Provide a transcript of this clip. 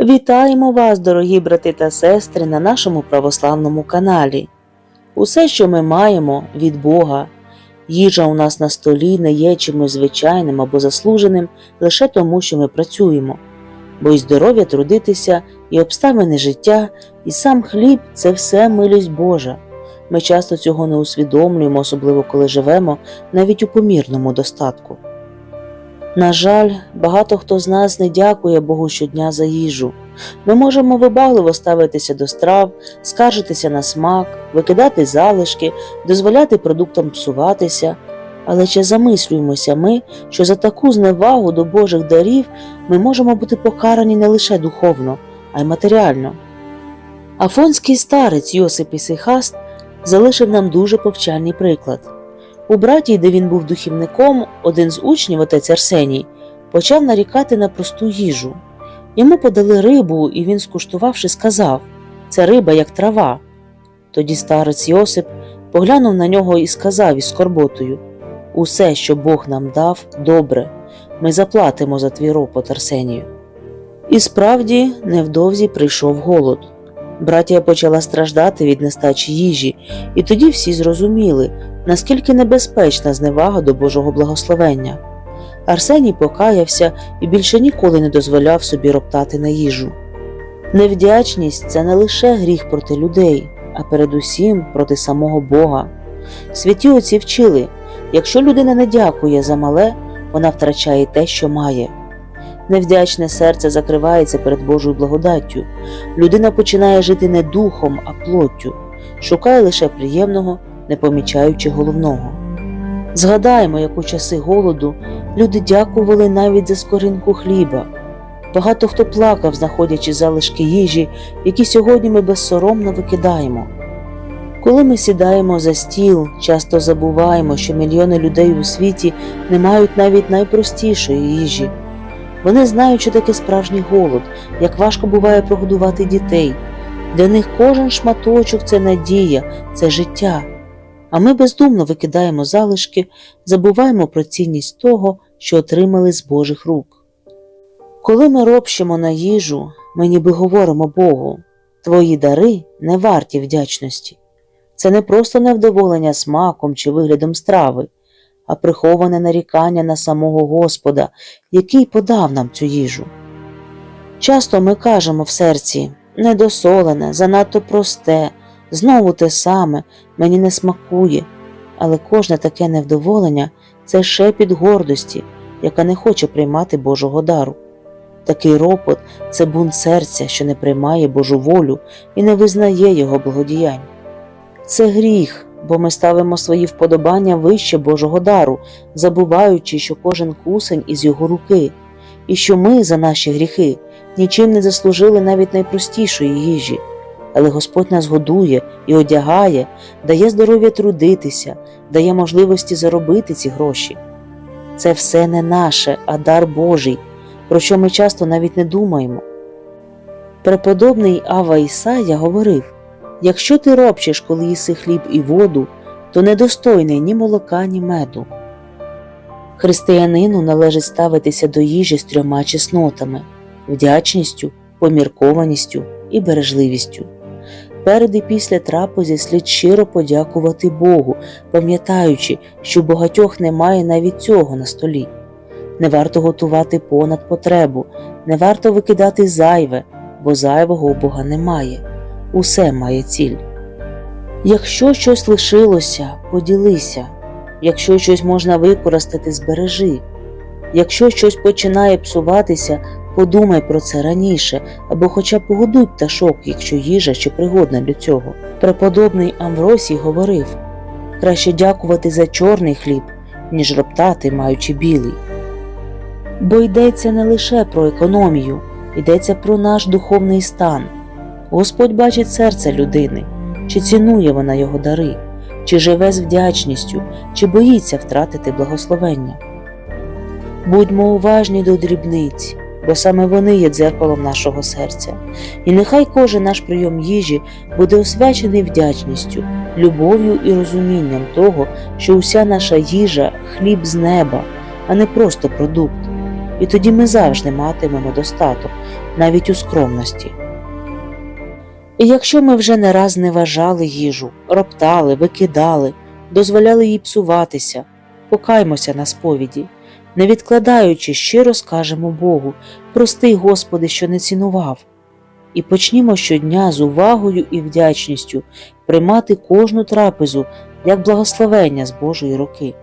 Вітаємо вас, дорогі брати та сестри, на нашому православному каналі. Усе, що ми маємо від Бога, їжа у нас на столі не є чимось звичайним або заслуженим лише тому, що ми працюємо, бо й здоров'я трудитися, і обставини життя, і сам хліб це все милість Божа. Ми часто цього не усвідомлюємо, особливо коли живемо навіть у помірному достатку. На жаль, багато хто з нас не дякує Богу щодня за їжу. Ми можемо вибагливо ставитися до страв, скаржитися на смак, викидати залишки, дозволяти продуктам псуватися. Але чи замислюємося ми, що за таку зневагу до Божих дарів ми можемо бути покарані не лише духовно, а й матеріально? Афонський старець Йосип Ісихаст залишив нам дуже повчальний приклад. У братії, де він був духівником, один з учнів, отець Арсеній, почав нарікати на просту їжу. Йому подали рибу, і він, скуштувавши, сказав це риба, як трава. Тоді старець Йосип поглянув на нього і сказав із скорботою Усе, що Бог нам дав, добре, ми заплатимо за твій ропот, Арсенію. І справді, невдовзі прийшов голод. Братія почала страждати від нестачі їжі, і тоді всі зрозуміли, наскільки небезпечна зневага до Божого благословення. Арсеній покаявся і більше ніколи не дозволяв собі роптати на їжу. Невдячність це не лише гріх проти людей, а передусім проти самого Бога. Святі отці вчили якщо людина не дякує за мале, вона втрачає те, що має. Невдячне серце закривається перед Божою благодаттю. Людина починає жити не духом, а плоттю, шукає лише приємного, не помічаючи головного. Згадаємо, як у часи голоду люди дякували навіть за скоринку хліба. Багато хто плакав, знаходячи залишки їжі, які сьогодні ми безсоромно викидаємо. Коли ми сідаємо за стіл, часто забуваємо, що мільйони людей у світі не мають навіть найпростішої їжі. Вони знають, що таке справжній голод, як важко буває прогодувати дітей. Для них кожен шматочок це надія, це життя. А ми бездумно викидаємо залишки, забуваємо про цінність того, що отримали з Божих рук. Коли ми ропщимо на їжу, ми ніби говоримо Богу Твої дари не варті вдячності. Це не просто невдоволення смаком чи виглядом страви, а приховане нарікання на самого Господа, який подав нам цю їжу. Часто ми кажемо в серці недосолене, занадто просте, знову те саме, мені не смакує, але кожне таке невдоволення це шепіт гордості, яка не хоче приймати Божого дару. Такий ропот це бунт серця, що не приймає Божу волю і не визнає Його благодіянь. Це гріх, бо ми ставимо свої вподобання вище Божого дару, забуваючи, що кожен кусень із його руки, і що ми за наші гріхи нічим не заслужили навіть найпростішої їжі. Але Господь нас годує і одягає, дає здоров'я трудитися, дає можливості заробити ці гроші. Це все не наше, а дар Божий, про що ми часто навіть не думаємо. Преподобний Ава Ісая говорив якщо ти ропчеш, коли їси хліб і воду, то недостойний ні молока, ні меду. Християнину належить ставитися до їжі з трьома чеснотами вдячністю, поміркованістю і бережливістю. Перед і після трапези слід щиро подякувати Богу, пам'ятаючи, що багатьох немає навіть цього на столі. Не варто готувати понад потребу, не варто викидати зайве, бо зайвого у Бога немає. Усе має ціль. Якщо щось лишилося, поділися. Якщо щось можна використати, збережи. Якщо щось починає псуватися, подумай про це раніше або хоча б погодуй пташок, якщо їжа ще пригодна для цього. Преподобний Амвросій говорив краще дякувати за чорний хліб, ніж роптати, маючи білий. Бо йдеться не лише про економію, йдеться про наш духовний стан. Господь бачить серце людини, чи цінує вона його дари, чи живе з вдячністю, чи боїться втратити благословення. Будьмо уважні до дрібниць, бо саме вони є дзеркалом нашого серця, і нехай кожен наш прийом їжі буде освячений вдячністю, любов'ю і розумінням того, що уся наша їжа хліб з неба, а не просто продукт. І тоді ми завжди матимемо достаток, навіть у скромності. І якщо ми вже не раз не вважали їжу, роптали, викидали, дозволяли їй псуватися, покаймося на сповіді, не відкладаючи, щиро скажемо Богу, прости, Господи, що не цінував. І почнімо щодня з увагою і вдячністю приймати кожну трапезу як благословення з Божої руки.